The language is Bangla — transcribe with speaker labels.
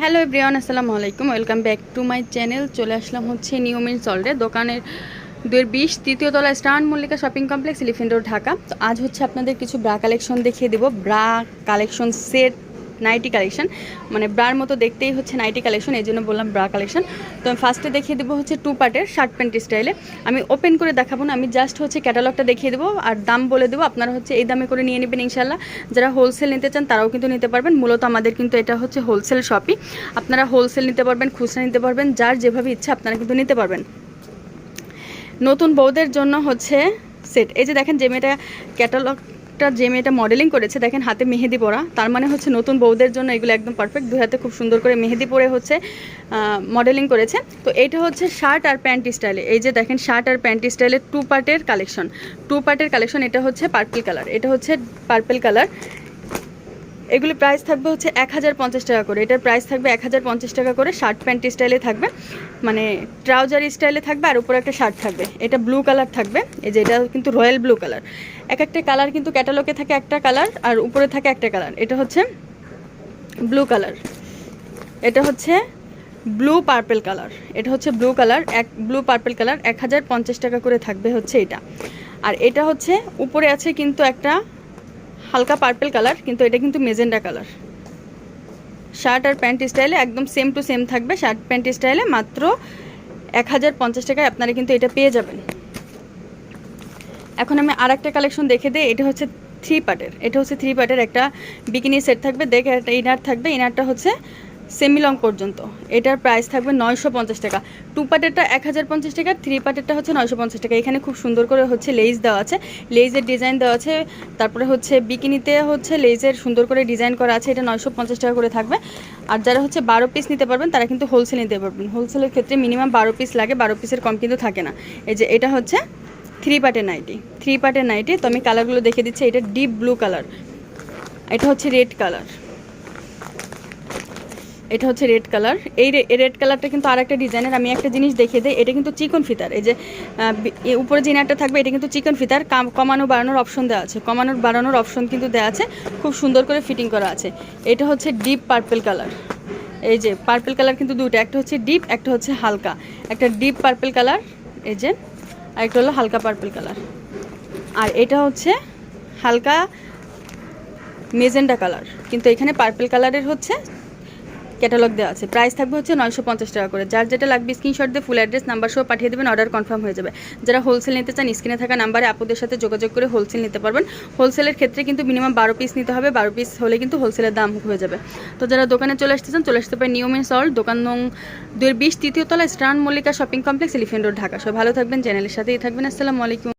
Speaker 1: হ্যালো এভরিওয়ান আসসালামু আলাইকুম। Welcome back to my channel চলে আসলাম হচ্ছে নিয়মিন সল্টে দোকানের দুয়ের বিশ, তৃতীয় তলা স্টান Mallika shopping complex elephant road Dhaka. তো আজ হচ্ছে আপনাদের কিছু ব্রা কালেকশন দেখিয়ে দেবো। Bra collection set nighty collection. মানে ব্রার মতো দেখতেই হচ্ছে নাইটি কালেকশন, এই জন্য বললাম ব্রা কালেকশন। তো আমি ফার্স্টে দেখিয়ে দেবো হচ্ছে টু পার্টের শার্ট প্যান্ট স্টাইলে আমি ওপেন করে দেখাবো না, আমি জাস্ট হচ্ছে ক্যাটালগটা দেখিয়ে দেবো আর দাম বলে দেবো, আপনারা হচ্ছে এই দামে করে নিয়ে নেবেন ইনশাল্লাহ যারা হোলসেল নিতে চান তারাও কিন্তু নিতে পারবেন, মূলত আমাদের কিন্তু এটা হচ্ছে হোলসেল শপই আপনারা হোলসেল নিতে পারবেন, খুচরা নিতে পারবেন, যার যেভাবে ইচ্ছা আপনারা কিন্তু নিতে পারবেন। নতুন বউদের জন্য হচ্ছে সেট এই যে দেখেন যে মেয়েটা ক্যাটালগটা যে মেয়েটা মডেলিং করেছে, দেখেন হাতে মেহেদি পরা, তার মানে হচ্ছে নতুন বউদের জন্য এগুলো একদম পারফেক্ট দুই হাতে খুব সুন্দর করে মেহেদি পরে হচ্ছে মডেলিং করেছে। তো এটা হচ্ছে শার্ট আর প্যান্ট স্টাইলে এই যে দেখেন শার্ট আর প্যান্ট স্টাইলে টু পার্টের কালেকশন টু পার্টের কালেকশন এটা হচ্ছে পার্পল কালার এটা হচ্ছে পার্পল কালার এগুলি প্রাইস থাকবে হচ্ছে এক হাজার পঞ্চাশ টাকা করে। এটার প্রাইস থাকবে এক হাজার পঞ্চাশ টাকা করে শার্ট প্যান্ট স্টাইলে থাকবে। মানে ট্রাউজার স্টাইলে থাকবে আর উপরে একটা শার্ট থাকবে। এটা ব্লু কালার থাকবে। এই যে এটা কিন্তু রয়্যাল ব্লু কালার এক একটা কালার কিন্তু ক্যাটালগে থাকে একটা কালার আর উপরে থাকে একটা কালার এটা হচ্ছে ব্লু কালার এটা হচ্ছে ব্লু পার্পেল কালার এটা হচ্ছে ব্লু কালার এক ব্লু পার্পেল কালার এক হাজার পঞ্চাশ টাকা করে থাকবে হচ্ছে এটা। আর এটা হচ্ছে, উপরে আছে কিন্তু একটা হালকা পার্পেল কালার কিন্তু এটা কিন্তু মেজেন্ডা কালার শার্ট আর প্যান্ট স্টাইলে একদম সেম টু সেম থাকবে। শার্ট প্যান্ট স্টাইলে মাত্র এক হাজার পঞ্চাশ টাকায় আপনারা কিন্তু এটা পেয়ে যাবেন। এখন আমি আর একটা কালেকশন দেখে দিই, এটা হচ্ছে থ্রি পার্টের এটা হচ্ছে থ্রি পার্টের একটা বিকিনি সেট থাকবে। দেখে, একটা ইনার থাকবে। ইনারটা হচ্ছে সেমি লং পর্যন্ত। এটার প্রাইস থাকবে নয়শো পঞ্চাশ টাকা। টু পার্টেরটা এক হাজার পঞ্চাশ টাকা থ্রি পার্টেরটা হচ্ছে নয়শো পঞ্চাশ টাকা। এখানে খুব সুন্দর করে হচ্ছে লেজ দেওয়া আছে। লেজের ডিজাইন দেওয়া আছে। তারপরে হচ্ছে বিকিনিতে হচ্ছে লেজের সুন্দর করে ডিজাইন করা আছে। এটা নয়শো পঞ্চাশ টাকা করে থাকবে। আর যারা হচ্ছে বারো পিস নিতে পারবেন, তারা কিন্তু হোলসেল নিতে পারবেন। হোলসেলের ক্ষেত্রে মিনিমাম বারো পিস লাগে, বারো পিসের কম কিন্তু থাকে না। এই যে এটা হচ্ছে থ্রি পার্টের নাইটি থ্রি পার্টের নাইটি তো আমি কালারগুলো দেখে দিচ্ছি। এটা ডিপ ব্লু কালার এটা হচ্ছে রেড কালার এটা হচ্ছে রেড কালার এই রেড কালারটা কিন্তু আর একটা ডিজাইনের আমি একটা জিনিস দেখিয়ে দিই, এটা কিন্তু চিকন ফিতার। এই যে উপরে যে ইনারটা থাকবে, এটা কিন্তু চিকন ফিতার। কমানো বাড়ানোর অপশন দেওয়া আছে। কমানোর বাড়ানোর অপশন কিন্তু দেওয়া আছে। খুব সুন্দর করে ফিটিং করা আছে। এটা হচ্ছে ডিপ পার্পল কালার এই যে পার্পল কালার কিন্তু দুটো একটা হচ্ছে ডিপ একটা হচ্ছে হালকা। একটা ডিপ পার্পল কালার এই যে, আর একটা হলো হালকা পার্পল কালার আর এটা হচ্ছে হালকা মেজেন্ডা কালার কিন্তু এখানে পার্পল কালারের হচ্ছে ক্যাটালগ দেওয়া আছে। প্রাইস থাকবে হচ্ছে নয়শো পঞ্চাশ টাকা করে। যার যেটা লাগবে স্ক্রিনশট দিয়ে ফুল অ্যাড্রেস নাম্বার সহ পাঠিয়ে দেবেন অর্ডার কনফার্ম হয়ে যাবে। যারা হোলসেল নিতে চান স্ক্রিনে থাকা নাম্বারে আপুদের সাথে যোগাযোগ করে হোলসেল নিতে পারবেন। হোলসেলের ক্ষেত্রে কিন্তু মিনিমাম বারো পিস নিতে হবে। বারো পিস হলে কিন্তু হোলসেলের দাম হয়ে যাবে। তো যারা দোকানে চলে আসতে চান, চলে আসতে পারেন নিয়মের সল্ট দোকান নং দুই বিশ, তৃতীয় তলা স্টান Mallika shopping complex elephant road Dhaka সব ভালো থাকবেন চ্যানেলের সাথেই থাকবেন। আসসালামু আলাইকুম।